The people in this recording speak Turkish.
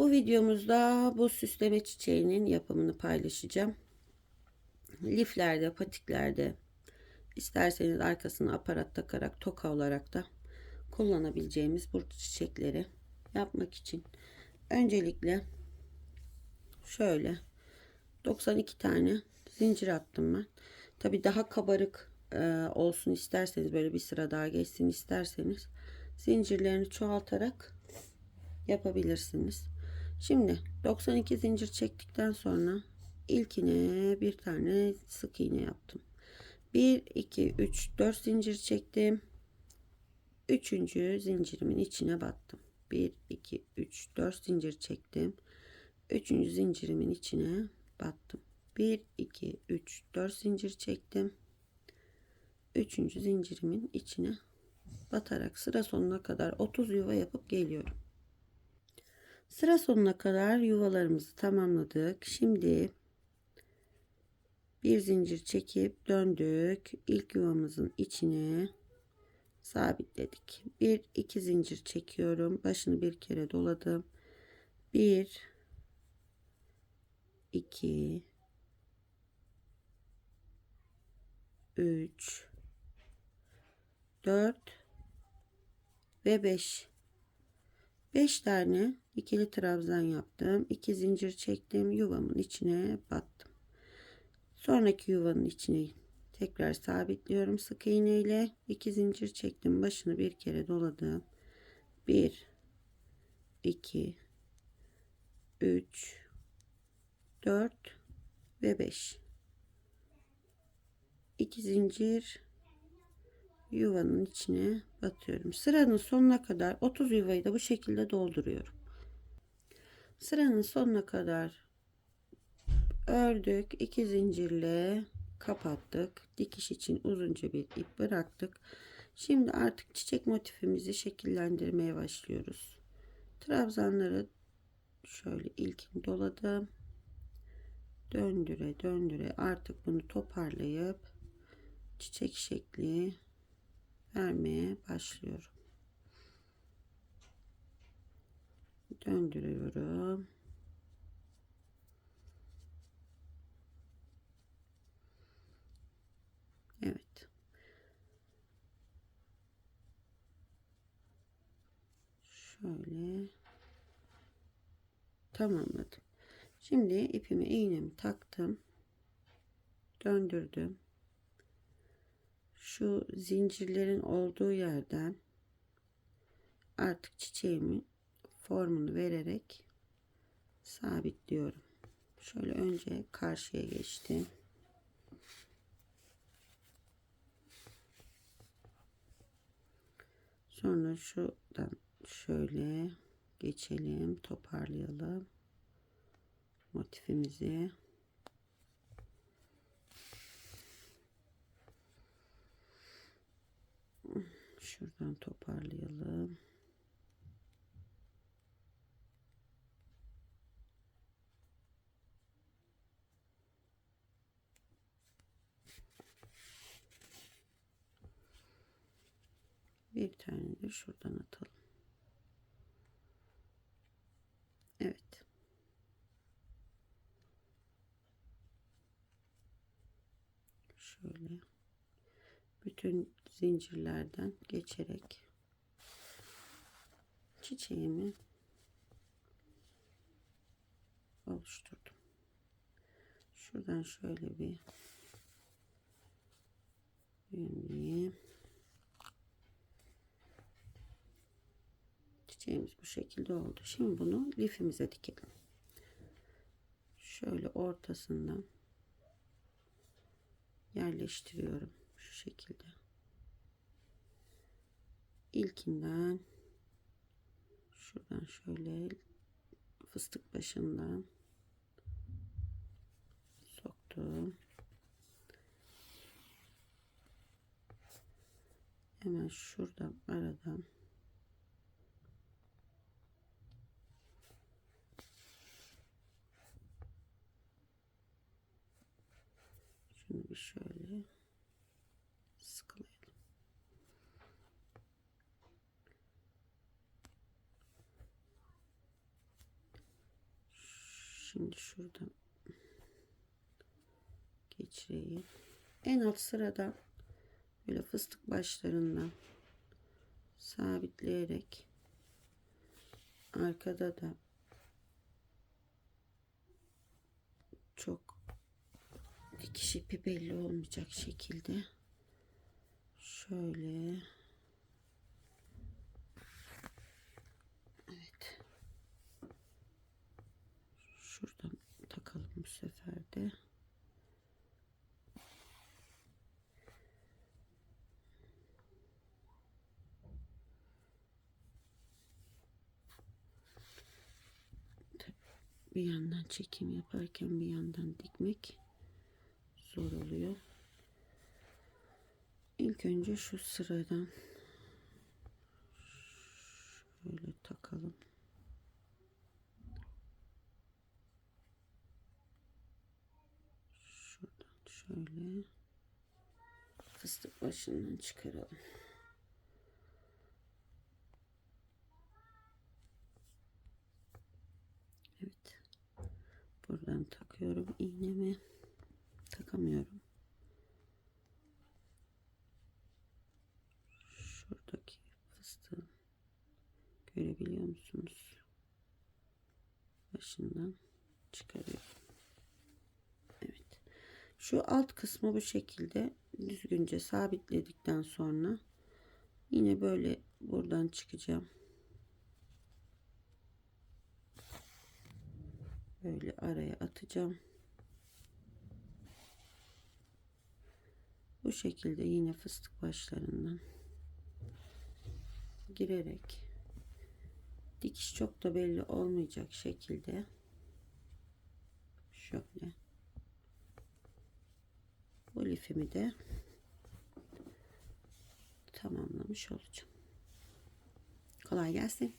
Bu videomuzda bu süsleme çiçeğinin yapımını paylaşacağım. Liflerde, patiklerde isterseniz arkasına aparat takarak toka olarak da kullanabileceğimiz bu çiçekleri yapmak için öncelikle şöyle 92 tane zincir attım ben. Tabi daha kabarık e, olsun isterseniz böyle bir sıra daha geçsin isterseniz zincirlerini çoğaltarak yapabilirsiniz. Şimdi 92 zincir çektikten sonra ilkine bir tane sık iğne yaptım. 1 2 3 4 zincir çektim. Üçüncü zincirimin içine battım. 1 2 3 4 zincir çektim. Üçüncü zincirimin içine battım. 1 2 3 4 zincir çektim. Üçüncü zincirimin içine batarak sıra sonuna kadar 30 yuva yapıp geliyorum. Sıra sonuna kadar yuvalarımızı tamamladık. Şimdi bir zincir çekip döndük. İlk yuvamızın içine sabitledik. Bir iki zincir çekiyorum. Başını bir kere doladım. Bir iki üç dört ve beş 5 tane ikili trabzan yaptım. 2 zincir çektim. Yuvamın içine battım. Sonraki yuvanın içine tekrar sabitliyorum sık iğne ile 2 zincir çektim. Başını bir kere doladım. 1 2 3 4 ve 5 2 zincir yuvanın içine batıyorum. Sıranın sonuna kadar 30 yuvayı da bu şekilde dolduruyorum. Sıranın sonuna kadar ördük. 2 zincirle kapattık. Dikiş için uzunca bir ip bıraktık. Şimdi artık çiçek motifimizi şekillendirmeye başlıyoruz. Trabzanları şöyle ilkini doladım. Döndüre döndüre artık bunu toparlayıp çiçek şekli vermeye başlıyorum. Döndürüyorum. Evet. Şöyle tamamladım. Şimdi ipimi iğnemi taktım. Döndürdüm şu zincirlerin olduğu yerden artık çiçeğimin formunu vererek sabitliyorum. Şöyle önce karşıya geçtim. Sonra şuradan şöyle geçelim, toparlayalım motifimizi. Şuradan toparlayalım. Bir tane de şuradan atalım. Evet. Şöyle bütün zincirlerden geçerek çiçeğimi oluşturdum. Şuradan şöyle bir düğümleyeyim. Çiçeğimiz bu şekilde oldu. Şimdi bunu lifimize dikelim. Şöyle ortasından yerleştiriyorum şu şekilde. İlkinden şuradan şöyle fıstık başından soktum. Hemen şuradan aradan şunu bir şöyle Şimdi şuradan geçireyim. En alt sıradan böyle fıstık başlarından sabitleyerek arkada da çok dikiş ipi belli olmayacak şekilde şöyle evet şuradan takalım bu sefer bir yandan çekim yaparken bir yandan dikmek zor oluyor. İlk önce şu sıradan şöyle takalım. Şuradan şöyle fıstık başından çıkaralım. Evet. Buradan takıyorum iğnemi. Takamıyorum. Şuradaki fıstığı görebiliyor musunuz? Başından çıkarıyorum. Evet. Şu alt kısmı bu şekilde düzgünce sabitledikten sonra yine böyle buradan çıkacağım. böyle araya atacağım. Bu şekilde yine fıstık başlarından girerek dikiş çok da belli olmayacak şekilde şöyle bu lifimi de tamamlamış olacağım. Kolay gelsin.